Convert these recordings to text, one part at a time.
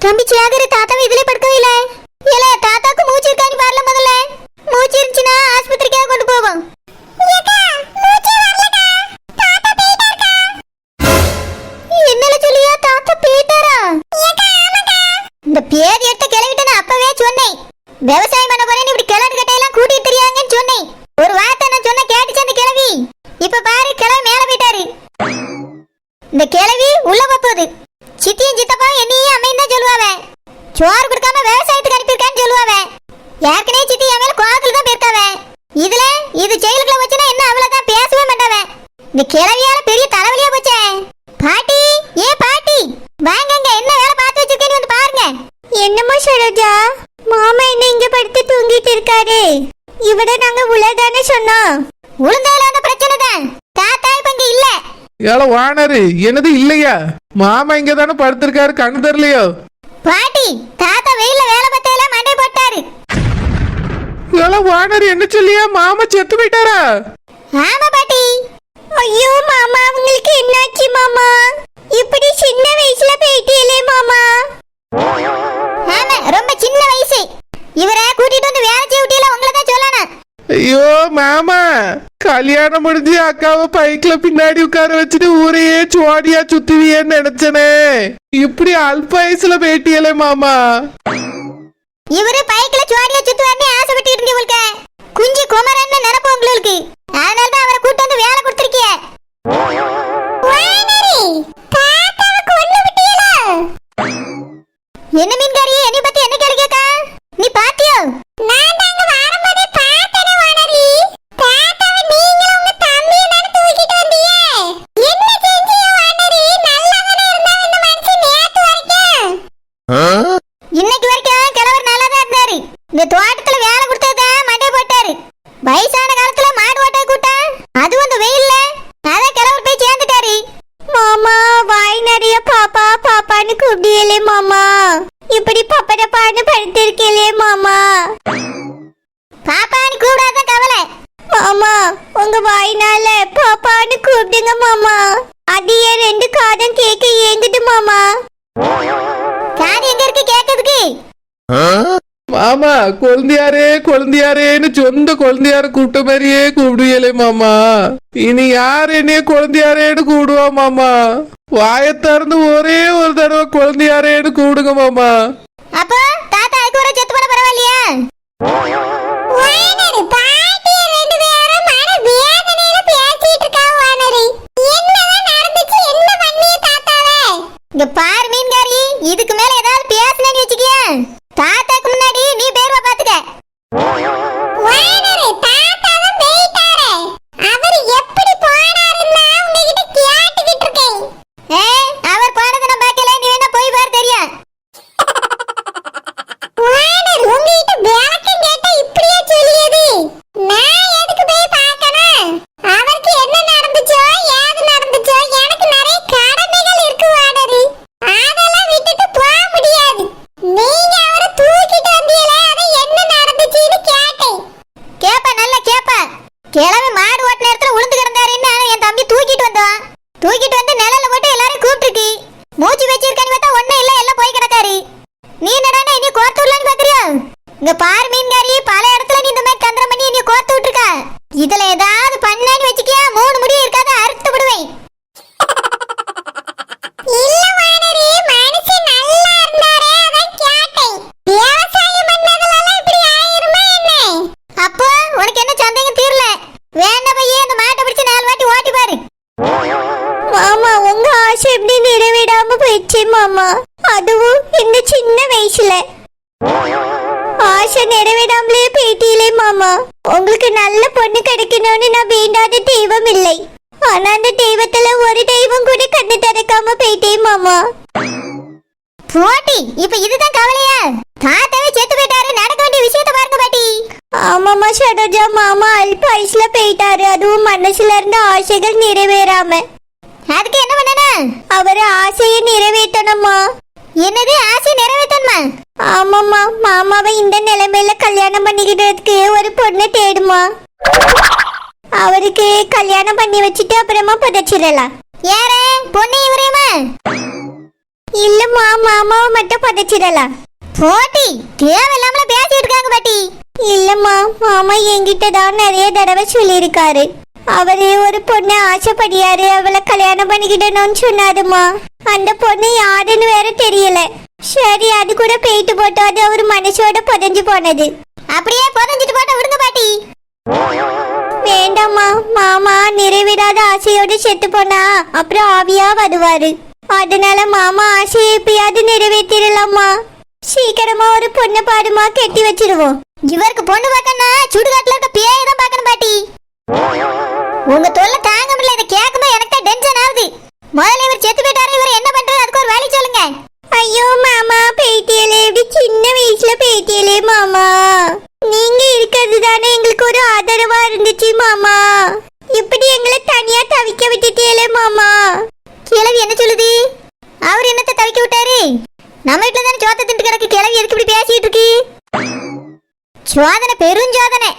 தம்பி சேகர் தாத்தாவை இதுல படுக்கவே இல்ல இல்ல தாத்தாக்கு மூச்சு இருக்கான்னு பாருல முதல்ல. மூச்சு இருந்துச்சுன்னா ஆஸ்பத்திரிக்காக கொண்டு போவோம். என்னல சொல்லியா தாத்தா போயிட்டாரா? இந்த பேர் எடுத்த கிளவிட்ட அப்பவே சொன்னேன். விவசாயம் பண்ண போறேன்னு இப்படி கிளறு கட்டையெல்லாம் கூட்டிட்டு தெரியாங்கன்னு சொன்னேன். ஒரு வார்த்தை நான் சொன்ன கேட்டுச்சு அந்த கிளவி இப்ப பாரு கிளவி மேல போயிட்டாரு. இந்த கிளவி உள்ள போகுது. சித்தியும் சித்தப்பா என்னையும் அம்மையும் தான் சொல்லுவாவ சோறு கொடுக்காம விவசாயத்துக்கு அனுப்பியிருக்கான்னு சொல்லுவாவ. ஏற்கனவே சித்தி என் மேல கோவத்துல தான் பேர்த்தாவ இதுல இது ஜெயிலுக்குள்ள வச்சுனா என்ன அவ்வளவுதான் பேசவே மாட்டாவ. இந்த கிழவியால பெரிய தலைவலியா போச்சே. பாட்டி ஏ பாட்டி வாங்கங்க என்ன வேலை பார்த்து வச்சிருக்கேன்னு வந்து பாருங்க. என்னமோ சரோஜா மாமா என்ன இங்க படுத்து தூங்கிட்டு இருக்காரு. இவட நாங்க உலதானே சொன்னோம். உளுந்தால அந்த பிரச்சனை தான். தாத்தா இப்ப இங்க இல்ல. ஏல வானரு என்னது இல்லையா? மாமா இங்க தானே படுத்திருக்காரு கண்ணு தெரியலையோ? பாட்டி தாத்தா வெயில்ல வேலை பத்தையில மண்டை போட்டாரு. ஏல வானரு என்ன சொல்லியா? மாமா செத்து போயிட்டாரா? ஆமா பாட்டி. ஐயோ மாமா அவங்களுக்கு என்னாச்சு மாமா? இப்படி சின்ன வயசுல போயிட்டீங்களே மாமா. ஆமா ரொம்ப சின்ன வயசு. இவரை கூட்டிட்டு வந்து வேலை செய்ய விட்டியில உங்களை தான் சொல்லணும். ஐயோ மாமா கல்யாணம் முடிஞ்சு அக்காவை பைக்ல பின்னாடி உட்கார வச்சுட்டு ஊரையே சுவாடியா சுத்துவியேன்னு நினைச்சனே. இப்படி அல்ப வயசுல பேட்டியலே மாமா. இவரு பைக்ல சுவாடியா சுத்துவார்னு ஆசைப்பட்டு இருந்தவங்களுக்கு குஞ்சு குமரன்னு நினைப்பு உங்களுக்கு. அதனால தான் அவரை கூட்டு வந்து வேலை கொடுத்துருக்கிய. என்ன மீன்காரி என்னை பத்தி என்ன கேள்வி நீ பாத்தியோ? நான் தாங்க மாமா குழந்தையாரே குழந்தையாரேன்னு சொந்த குழந்தையார கூப்பிட்ட மாதிரியே கூப்பிடுவியலே மாமா. இனி யார் என்னைய குழந்தையாரேன்னு கூப்பிடுவா மாமா? வாயை திறந்து ஒரே ஒரு தடவை குழந்தையாரேன்னு கூப்பிடுங்க மாமா. அப்போ தாத்தா அதுக்கு வர செத்து போட பரவாயில்லையா? இங்க பாரு மீன்காரி இதுக்கு மேல ஏதாவது பேசலன்னு வச்சுக்கிய. தாத்தாக்கு முன்னாடி நீ பேர்வ பாத்துக்க வானரு தாத்தாவும் போயிட்டாரே அவர் எப்படி போனாருன்னா உங்ககிட்ட கேட்டுக்கிட்டு இருக்கேன் ஏ அவர் போனதை நான் பார்க்கல நீ வேணா போய் பாரு தெரியும் வானர் உங்ககிட்ட விளக்கம் கேட்டா இப்படியே சொல்லியது நான் எதுக்கு போய் பார்க்கணும் அவருக்கு என்ன நடந்துச்சோ ஏது நடந்துச்சோ எனக்கு நிறைய கடமைகள் இருக்கு வானரு அதெல்லாம் விட்டுட்டு போக முடியாது நீங்க அவரை தூக்கிட்டு வந்தீங்களே அது என்ன நடந்துச்சுன்னு கேட்டேன் கேப்ப நல்ல கேப்ப கிழமை மாடு ஓட்ட நேரத்துல உளுந்து கிடந்தாருன்னு என் தம்பி தூக்கிட்டு வந்தான் தூக்கிட்டு வந்து நிழல்ல போட்டு எல்லாரும் கூப்பிட்டுருக்கு மூச்சு வச்சிருக்கான்னு பார்த்தா ஒண்ணும் இல்ல எல்லாம் போய் கிடக்காரு நீ என்னடா இனி கோர்த்து விடலான்னு பாக்குறியா இங்க பாரு மீன்காரி பல இடத்துல நீ இந்த மாதிரி தந்திரம் பண்ணி நீ கோர்த்து விட்டுருக்க இதுல ஏதாவது பண்ணான்னு வச்சுக்கியா மூணு முடியும் இருக்காத அறுத்து விடுவேன் இல்ல வானரி மனுஷன் நல்லா இருந்தாரே அதான் கேட்டேன் விவசாயம் பண்ணதுனால இப்படி ஆயிருமா என்ன அப்போ உனக்கு என்ன சந்தேகம் தீரல வேணா பையே அந்த மாட்டை பிடிச்சு நாலு வாட்டி ஓட்டி பாரு மாமா உங்க ஆசை எப்படி நிறைவேறாம போயிடுச்சு மாமா அதுவும் இந்த சின்ன வயசுல ஆசை நிறைவேறாமலே போயிட்டீங்களே மாமா உங்களுக்கு நல்ல பொண்ணு கிடைக்கணும்னு நான் வேண்டாத தெய்வம் இல்லை ஆனா அந்த தெய்வத்துல ஒரு தெய்வம் கூட கண்ணு திறக்காம போயிட்டேன் மாமா போட்டி இப்ப இதுதான் கவலையா? தாத்தாவே செத்து போயிட்டாரு நடக்க வேண்டிய விஷயத்த பாருங்க பாட்டி. ஆமாமா சரோஜா மாமா அல்ப வயசுல போயிட்டாரு. அதுவும் மனசுல இருந்த ஆசைகள் நிறைவேறாம. அதுக்கு என்ன பண்ணணும்? அவர் ஆசையை நிறைவேற்றணுமா என்னது? ஆசை நிறைவேற்றணுமா? ஆமாம்மா மாமாவை இந்த நிலைமையில கல்யாணம் பண்ணிக்கிட்டதுக்கு ஒரு பொண்ணு தேடுமா. அவருக்கு கல்யாணம் பண்ணி வச்சுட்டு அப்புறமா புதைச்சிடலாம். யாரே? பொண்ணு இவரையுமா இல்லம்மா மாமாவை மட்டும் புதைச்சிடலாம் போட்டி தேவையில்லாமல பேசிட்டு இருக்காங்க பாட்டி. இல்லம்மா மாமா என்கிட்ட தான் நிறைய தடவை சொல்லியிருக்காரு. அவரே ஒரு பொண்ணு ஆசைப்படியாரு அவளை கல்யாணம் பண்ணிக்கிடணும்னு சொன்னாருமா அந்த பொண்ணு யாருன்னு வேற தெரியல. சரி அது கூட போயிட்டு போட்டோம் அது அவர் மனசோட புதஞ்சு போனது. அப்படியே புதஞ்சிட்டு போட்ட விடுங்க பாட்டி. வேண்டாமா மாமா நிறைவேறாத ஆசையோடு செத்து போனா அப்புறம் ஆவியா வருவாரு. அதனால மாமா ஆசையை எப்பயாவது நிறைவேற்றிடலாமா? சீக்கிரமா ஒரு பொண்ணு பாடுமா கெட்டி வச்சிருவோம். இவருக்கு பொண்ணு பார்க்கணும் சுடுகாட்டுல இருக்க பேயை தான் பார்க்கணும் பாட்டி. உங்க தொல்லை தாங்க முடியல இதை கேட்கும்போது எனக்கு தான் டென்ஷன் ஆகுது. முதல்ல இவர் செத்து போயிட்டாரு இவர் என்ன பண்றது? அதுக்கு ஒரு வேலை சொல்லுங்க. ஐயோ மாமா பேட்டியலே இப்படி சின்ன வயசுல பேட்டியலே மாமா. நீங்க இருக்கிறது தானே எங்களுக்கு ஒரு ஆதரவா இருந்துச்சு மாமா. இப்படி எங்களை தனியா தவிக்க விட்டுட்டேலே மாமா. கிழவி என்ன சொல்லுது? அவர் என்னத்தை தவிக்க விட்டாரு? நம்ம வீட்டுல தானே சோத்த திண்டு கிடக்கு கிழவி எதுக்கு இப்படி பேசிட்டு இருக்கு? சோதனை பெரும் சோதனை.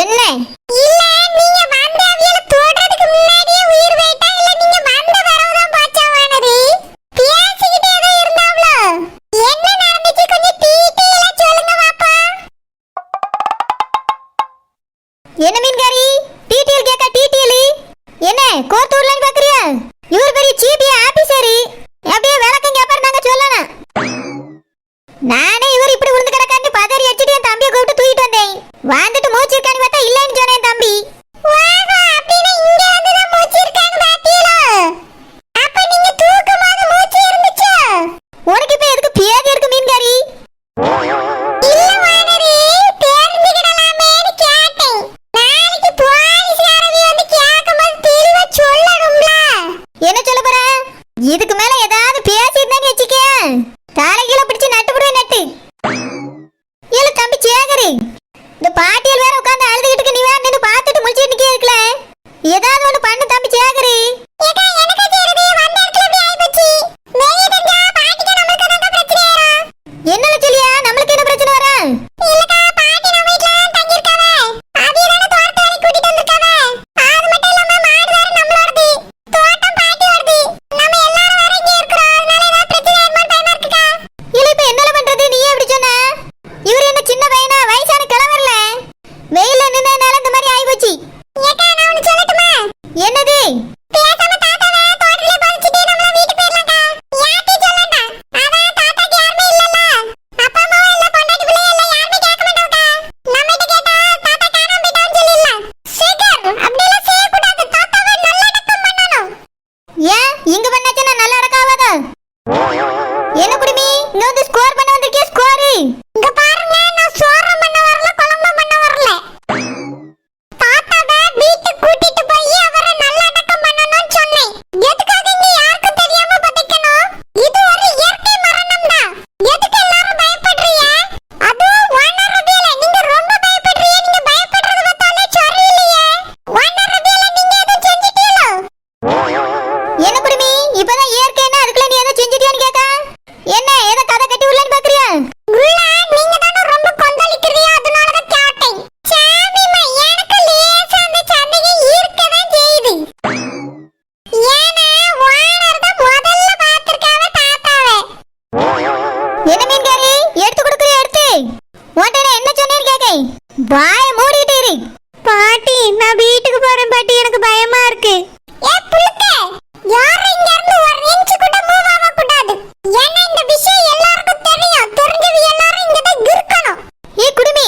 என்ன? இல்ல நீங்க Nè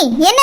Hey,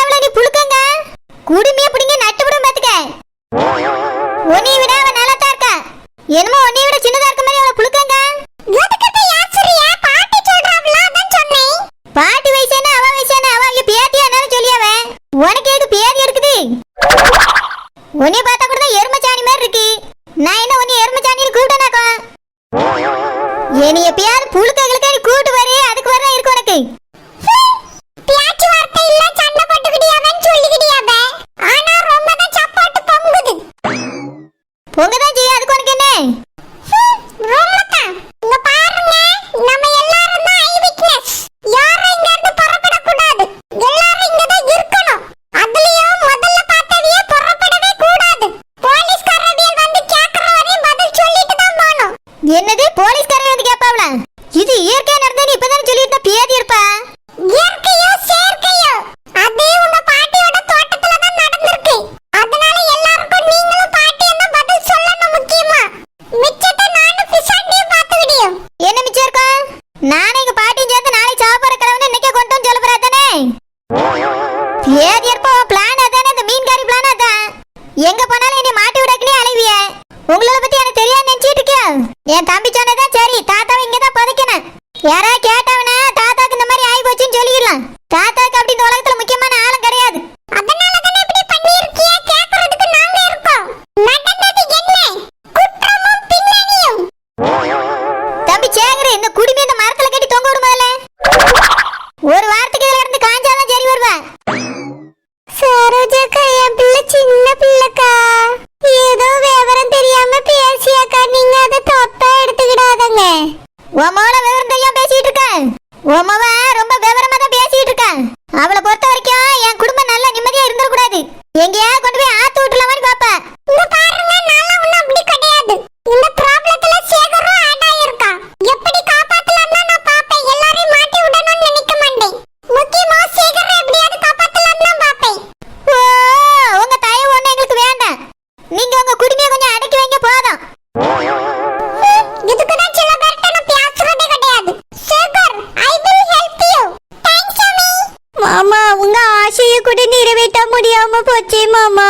போச்சே மாமா.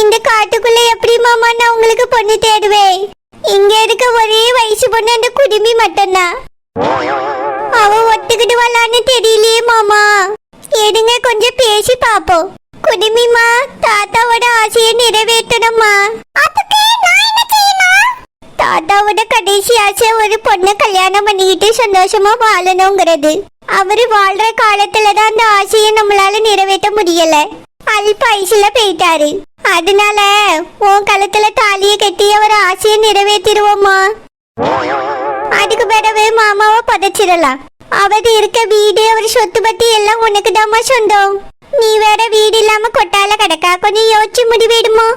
இந்த காட்டுக்குள்ள எப்படி மாமா நான் உங்களுக்கு பொண்ணு தேடுவேன்? இங்க இருக்க ஒரே வயசு பொண்ணு அந்த குடுமி மட்டும்தான். அவ ஒத்துக்கிட்டு வரலான்னு தெரியலையே மாமா. எடுங்க கொஞ்சம் பேசி பாப்போம் குடுமிமா தாத்தாவோட ஆசையை நிறைவேற்றணும்மா. தாத்தாவோட கடைசி ஆசை ஒரு பொண்ணை கல்யாணம் பண்ணிக்கிட்டு சந்தோஷமா வாழணுங்கிறது. அவரு வாழ்ற காலத்துல தான் அந்த ஆசையை நம்மளால நிறைவேற்ற முடியல. அல்ப ஐசில போயிட்டாரு. அதனால உன் கழுத்துல தாலிய கட்டி அவர் ஆசையை நிறைவேற்றிடுவோமா அதுக்கு பிறகு மாமாவை புதைச்சிடலாம். அவர் இருக்க வீடு அவர் சொத்து பத்தி எல்லாம் உனக்கு தாமா சொந்தம். நீ வேற வீடு இல்லாம கொட்டால கிடக்கா கொஞ்சம் யோசிச்சு முடிவிடுமா?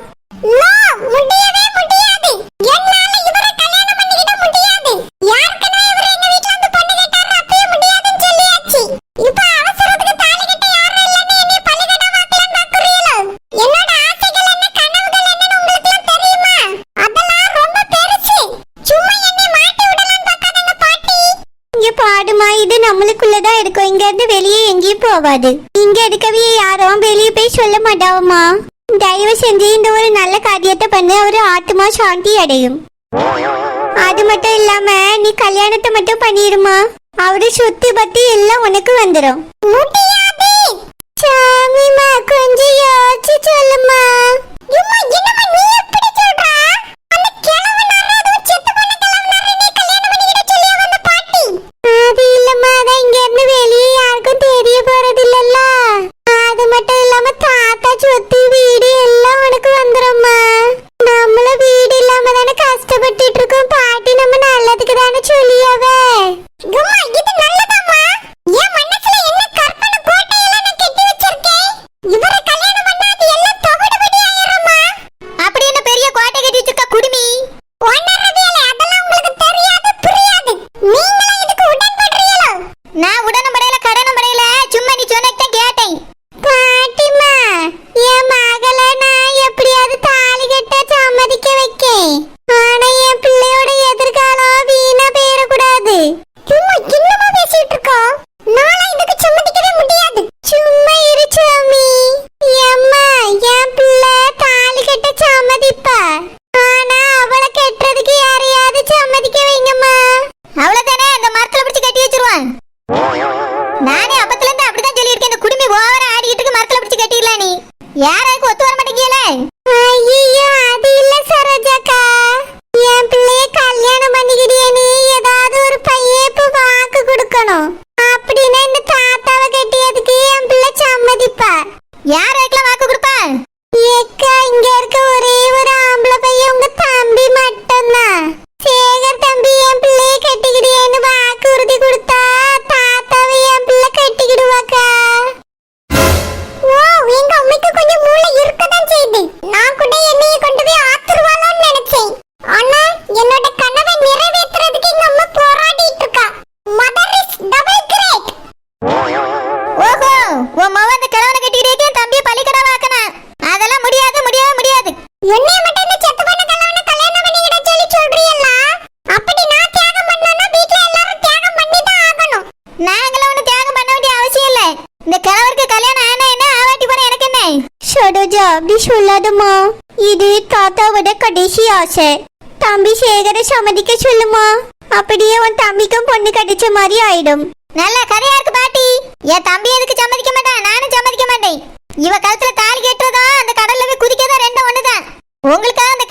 முடியவே முடியாது. போவாது. இங்க எடுக்கவே யாரும் வெளியே போய் சொல்ல மாட்டாவம்மா. தயவு செஞ்சு இந்த ஒரு நல்ல காரியத்தை பண்ணி அவர் ஆத்மா சாந்தி அடையும். அது மட்டும் இல்லாம நீ கல்யாணத்தை மட்டும் பண்ணிருமா? அவரு சுத்தி பத்தி எல்லாம் உனக்கு வந்துடும் சாமிமா கொஞ்சம் யோசிச்சு சொல்லுமா 拜。அப்படி சொல்லாதம்மா. இது தாத்தாவோட கடைசி ஆசை. தம்பி சேகரை சம்மதிக்க சொல்லுமா? அப்படியே உன் தம்பிக்கும் பொண்ணு கிடைச்ச மாதிரி ஆயிடும். நல்ல கதையா இருக்கு பாட்டி. என் தம்பி எதுக்கு சம்மதிக்க மாட்டான்? நானும் சம்மதிக்க மாட்டேன். இவ கழுத்துல தாலி கட்டுறதா அந்த கடல்ல போய் குதிக்கதா ரெண்டும் ஒண்ணுதான். உங்களுக்காக அந்த